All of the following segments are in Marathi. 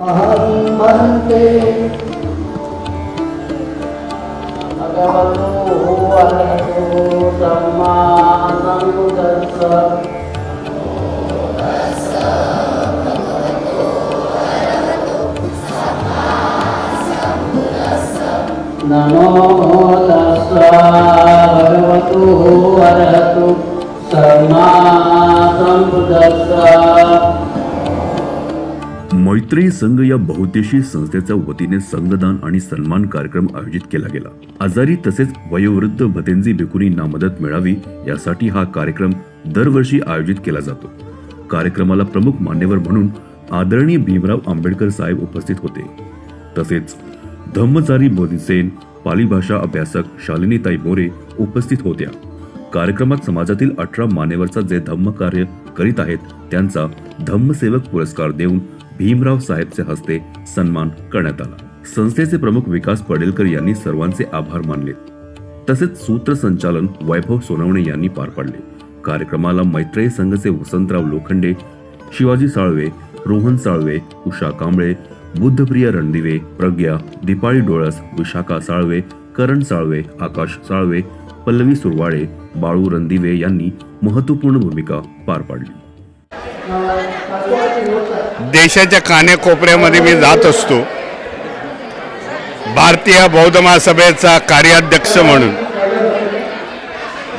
अहं भन्ते भगवतो अरहतो सम्मा सम्बुद्धस्स नमो तस्स भगवतो अरहतो सम्मा सम्बुद्धस्स मैत्री संघ या बहुद्देशी संस्थेच्या वतीने संघदान आणि सन्मान कार्यक्रम आयोजित केला गेला. आजारी तसेच वयोवृद्ध भतेंजी भिकुनींना मदत मिळावी यासाठी हा कार्यक्रम दरवर्षी आयोजित केला जातो. कार्यक्रमाला प्रमुख मान्यवर म्हणून आदरणीय भीमराव आंबेडकर साहेब उपस्थित होते. तसेच धम्मचारी मोदीसेन पाली भाषा अभ्यासक शालिनीताई मोरे उपस्थित होत्या. कार्यक्रमात समाजातील अठरा मान्यवरचा जे धम्म कार्य करीत आहेत त्यांचा धम्मसेवक पुरस्कार देऊन भीमराव साहेबचे हस्ते सन्मान करण्यात आला. संस्थेचे प्रमुख विकास पडेलकर यांनी सर्वांचे आभार मानले. तसेच सूत्रसंचालन वैभव सोनवणे यांनी पार पाडले. कार्यक्रमाला मैत्रेय संघचे वसंतराव लोखंडे शिवाजी साळवे रोहन साळवे उषा कांबळे बुद्धप्रिया रणदिवे प्रज्ञा दीपाळी डोळस विशाखा साळवे करण साळवे आकाश साळवे पल्लवी सुरवाळे बाळू रणदिवे यांनी महत्त्वपूर्ण भूमिका पार पाडली. देशाच्या कानेकोपऱ्यामध्ये मी जात असतो. भारतीय बौद्ध महासभेचा कार्याध्यक्ष म्हणून.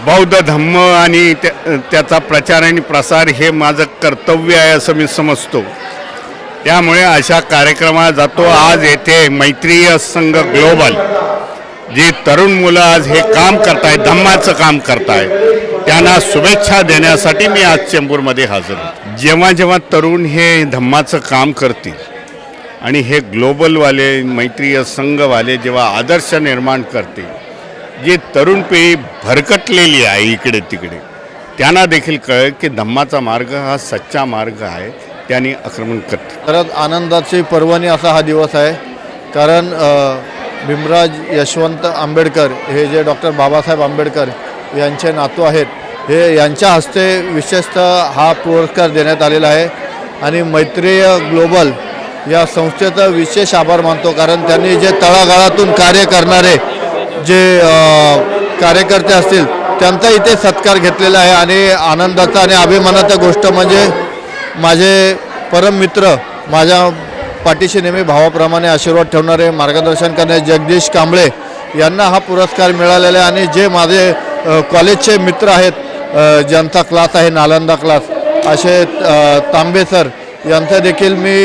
बौद्ध धम्म आणि त्याचा प्रचार आणि प्रसार हे माझं कर्तव्य आहे असं मी समजतो. त्यामुळे अशा कार्यक्रमात जातो. आज येथे मैत्रीय संघ ग्लोबल जी तरुण मुलं आज हे काम करतायत धम्माचं काम करतायत त्यांना शुभेच्छा देण्यासाठी मी आज चेंबूरमध्ये हजर होतो. जेव्हा जेव्हा तरुण हे धम्माचं काम करतील आणि हे ग्लोबलवाले मैत्रीय संघवाले जेव्हा आदर्श निर्माण करतील जे तरुण पिढी भरकटलेली आहे इकडे तिकडे त्यांना देखील कळेल की धम्माचा मार्ग हा सच्चा मार्ग आहे त्यांनी आक्रमण करते खरंच आनंदाची पर्वणी असा हा दिवस आहे. कारण भीमराज यशवंत आंबेडकर हे जे डॉक्टर बाबासाहेब आंबेडकर यांचे नातू आहेत हे यांच्या हस्ते विशेषतः हा पुरस्कार देण्यात आलेला आहे. आणि मैत्रीय ग्लोबल या संस्थेचा विशेष आभार मानतो कारण त्यांनी जे तळागाळातून कार्य करणारे जे कार्यकर्ते असतील त्यांचा इथे सत्कार घेतलेला आहे. आणि आनंदाचा आणि अभिमानाचा गोष्ट म्हणजे माझे परम मित्र माझ्या पाठीशी नेहमी भावाप्रमाणे आशीर्वाद ठेवणारे मार्गदर्शन करणारे जगदीश कांबळे यांना हा पुरस्कार मिळालेला आहे. आणि जे माझे कॉलेजचे मित्र आहेत ज्यांचा क्लास आहे नालंदा क्लास. असे तांबे सर यांचा देखील मी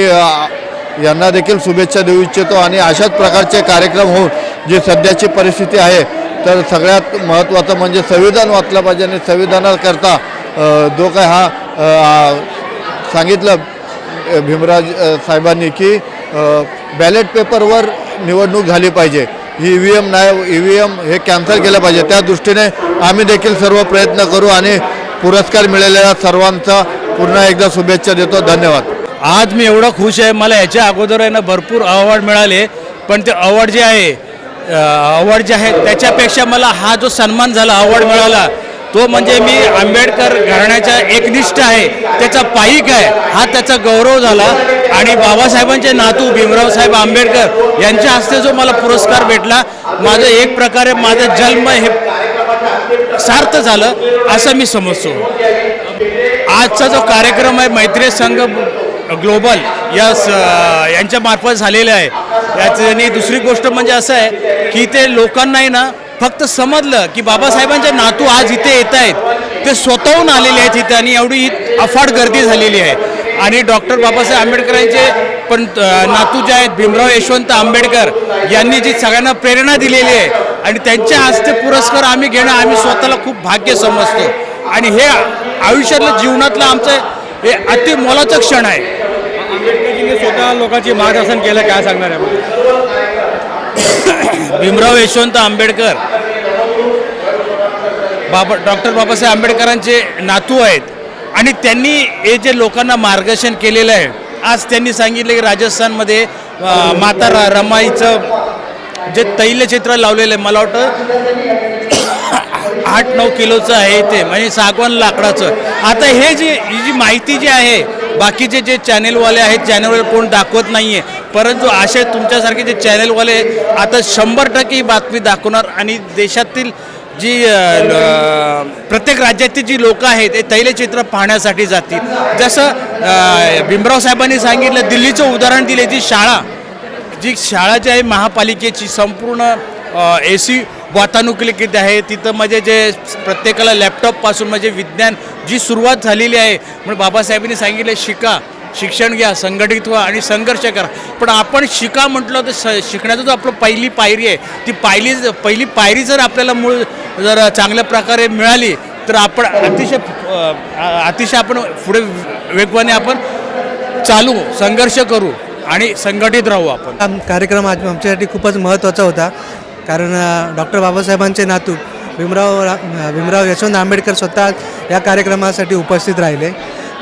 यांना देखील शुभेच्छा देऊ इच्छितो आणि अशाच प्रकारचे कार्यक्रम होऊन जी सध्याची परिस्थिती आहे तर सगळ्यात महत्त्वाचं म्हणजे संविधान वाचलं पाहिजे आणि संविधानाकरता जो काय हा सांगितलं भीमराज साहेबांनी की बॅलेट पेपरवर निवडणूक झाली पाहिजे. ही ई व्ही एम नाही ई व्ही एम हे कॅन्सल केलं पाहिजे. त्या दृष्टीने आम्ही देखील सर्व प्रयत्न करू आणि पुरस्कार मिळालेल्या सर्वांचा पुन्हा एकदा शुभेच्छा देतो. धन्यवाद. आज मी एवढं खुश आहे मला याच्या अगोदर आहे ना भरपूर अवॉर्ड मिळाले पण ते अवॉर्ड जे आहे अवॉर्ड जे आहे त्याच्यापेक्षा मला हा जो सन्मान झाला अवॉर्ड मिळाला तो म्हणजे मी आंबेडकर घराण्याचा एकनिष्ठ आहे त्याचा पायी आहे हा त्याचा गौरव झाला. आणि बाबासाहेबांचे नातू भीमराव साहेब आंबेडकर यांच्या हस्ते जो मला पुरस्कार भेटला माझं एक प्रकारे माझं जन्म हे सार्थ झालं असं मी समजतो. आजचा जो कार्यक्रम आहे मैत्री संघ ग्लोबल या स यांच्या मार्फत झालेला आहे. याचं आणि दुसरी गोष्ट म्हणजे असं आहे की ते लोकांनाही ना फक्त समजलं की बाबासाहेबांचे नातू आज इथे येत आहेत. ते स्वतःहून आलेले आहेत इथे आणि एवढी अफाट गर्दी झालेली आहे. आणि डॉक्टर बाबासाहेब आंबेडकरांचे पण नातू जे आहेत भीमराव यशवंत आंबेडकर यांनी जी सगळ्यांना प्रेरणा दिलेली आहे आणि त्यांच्या हस्ते पुरस्कार आम्ही घेणं आम्ही स्वतःला खूप भाग्य समजतो. आणि हे आयुष्यातलं जीवनातलं आमचं हे अति मोलाचं क्षण आहे. आंबेडकरजींनी स्वतः लोकांचे मार्गदर्शन केलं काय सांगणार आहे? भीमराव यशवंत आंबेडकर. बाबा डॉक्टर बाबासाहेब आंबेडकरांचे नातू आहेत. आणि त्यांनी हे जे लोकांना मार्गदर्शन केलेलं आहे आज त्यांनी सांगितलं की राजस्थानमध्ये माता रमाईचं जे तैलचित्र लावलेलं आहे मला वाटतं आठ नऊ किलोचं आहे ते म्हणजे सागवान लाकडाचं. आता हे जी ही जी माहिती जी आहे बाकीचे जे चॅनेलवाले आहेत चॅनेलवाले कोण दाखवत नाही आहे परंतु असे तुमच्यासारखे जे चॅनेलवाले आहेत, आता शंभर टक्के ही बातमी दाखवणार आणि देशातील जी प्रत्येक राज्यातील जी लोक आहेत ते तैलचित्र पाहण्यासाठी जातील. जसं भीमराव साहेबांनी सांगितलं दिल्लीचं उदाहरण दिले जी शाळा जी शाळा जी आहे महापालिकेची संपूर्ण ए सी वातानुकूलित आहे. तिथं म्हणजे जे प्रत्येकाला लॅपटॉपपासून म्हणजे विज्ञान जी सुरुवात झालेली आहे. म्हणून बाबासाहेबांनी सांगितलं शिका शिक्षण घ्या संघटित व्हा आणि संघर्ष करा. पण आपण शिका म्हटलं तर स शिकण्याचं जो आपलं पहिली पायरी आहे ती पायरी पहिली पायरी जर आपल्याला मूळ जर चांगल्या प्रकारे मिळाली तर आपण अतिशय अतिशय आपण पुढे वेगवाने आपण चालू संघर्ष करू. आणि संघटित राहू आपण. हा कार्यक्रम आज आमच्यासाठी खूपच महत्त्वाचा होता. कारण डॉक्टर बाबासाहेबांचे नातू भीमराव भीमराव यशवंत आंबेडकर स्वतः या कार्यक्रमासाठी उपस्थित राहिले.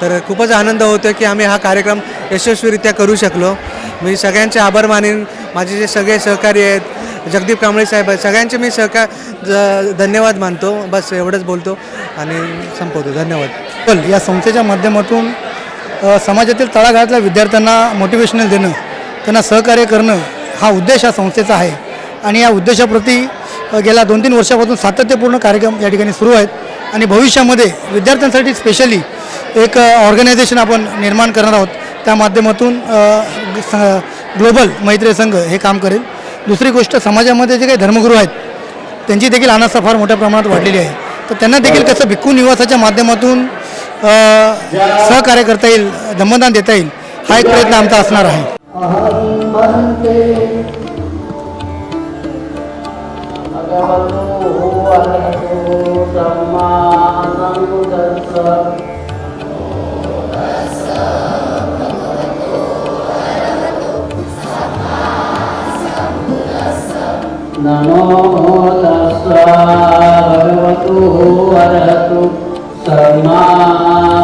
तर खूपच आनंद होतो की आम्ही हा कार्यक्रम यशस्वीरित्या करू शकलो. मी सगळ्यांचे आभार मानेन. माझे जे सगळे सहकारी आहेत जगदीप कांबळे साहेब आहेत सगळ्यांचे मी सहकार ज- धन्यवाद मानतो. बस एवढंच बोलतो आणि संपवतो. धन्यवाद. या संस्थेच्या माध्यमातून समाजातील तळागाळातल्या विद्यार्थ्यांना मोटिवेशनल देणं त्यांना सहकार्य करणं हा उद्देश या संस्थेचा आहे. आणि या उद्देशाप्रती गेल्या दोन तीन वर्षापासून सातत्यपूर्ण कार्यक्रम या ठिकाणी सुरू आहेत. आणि भविष्यामध्ये विद्यार्थ्यांसाठी स्पेशली एक ऑर्गनायझेशन आपण निर्माण करणार आहोत. त्या माध्यमातून ग्लोबल मैत्री संघ हे काम करेल. दुसरी गोष्ट समाजामध्ये जे काही धर्मगुरू आहेत त्यांची देखील अनास्था फार मोठ्या प्रमाणात वाढलेली आहे. तर त्यांना देखील कसं भिक्खू निवासाच्या माध्यमातून सहकार्य करता येईल दमदान देता येईल हा एक प्रयत्न आमचा असणार आहे. अहं वन्दे भगवतो अरहतो नमो तस्स भगवतो अरहतो सम्मा